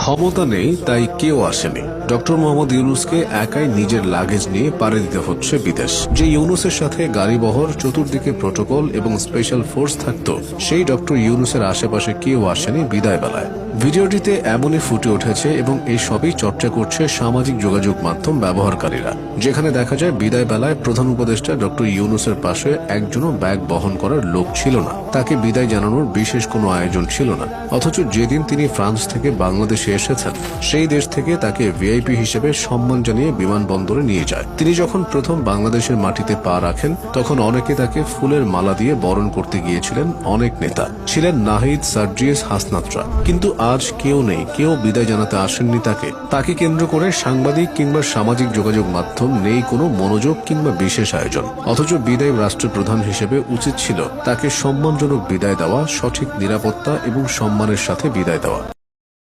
ক্ষমতা নেই, তাই কেউ আসেনি। ডক্টর মোহাম্মদ ইউনুসকে একাই নিজের লাগেজ নিয়ে পাড়ি দিতে হচ্ছে বিদেশ। যে ইউনুসের সাথে গাড়িবহর, চতুর্দিকে প্রোটোকল এবং স্পেশাল ফোর্স থাকত, সেই ডক্টর ইউনুসের আশেপাশে কেউ আসেনি বিদায় বেলায় ভিডিওটিতে এমনই ফুটে উঠেছে এবং এই সবই চর্চা করছে সামাজিক যোগাযোগ মাধ্যম ব্যবহারকারীরা, যেখানে দেখা যায় বিদায় বেলায় প্রধান উপদেষ্টা ডক্টর ইউনুসের পাশে একজনও ব্যাগ বহন করার লোক ছিল না। তাকে বিদায় জানানোর বিশেষ কোনো আয়োজন ছিল না। অথচ যেদিন তিনি ফ্রান্স থেকে বাংলাদেশে এসেছেন, সেই দেশ থেকে তাকে ভিআইপি হিসেবে সম্মান জানিয়ে বিমানবন্দরে নিয়ে যায়। তিনি যখন প্রথম বাংলাদেশের মাটিতে পা রাখেন, তখন অনেকে তাকে ফুলের মালা দিয়ে বরণ করতে গিয়েছিলেন অনেক নেতা। ছিলেন নাহিদ সার্জিয়াস হাসনাত্রা। কিন্তু আজ কেউ নেই, কেউ বিদায় জানাতে আসেননি তাকে। তাকে কেন্দ্র করে সাংবাদিক কিংবা সামাজিক যোগাযোগ মাধ্যম নেই কোনো মনোযোগ কিংবা বিশেষ আয়োজন। অথচ বিদায় রাষ্ট্রপ্রধান হিসেবে উচিত ছিল তাকে সম্মানজনক বিদায় দেওয়া, সঠিক নিরাপত্তা এবং সম্মানের সাথে বিদায় দেওয়া।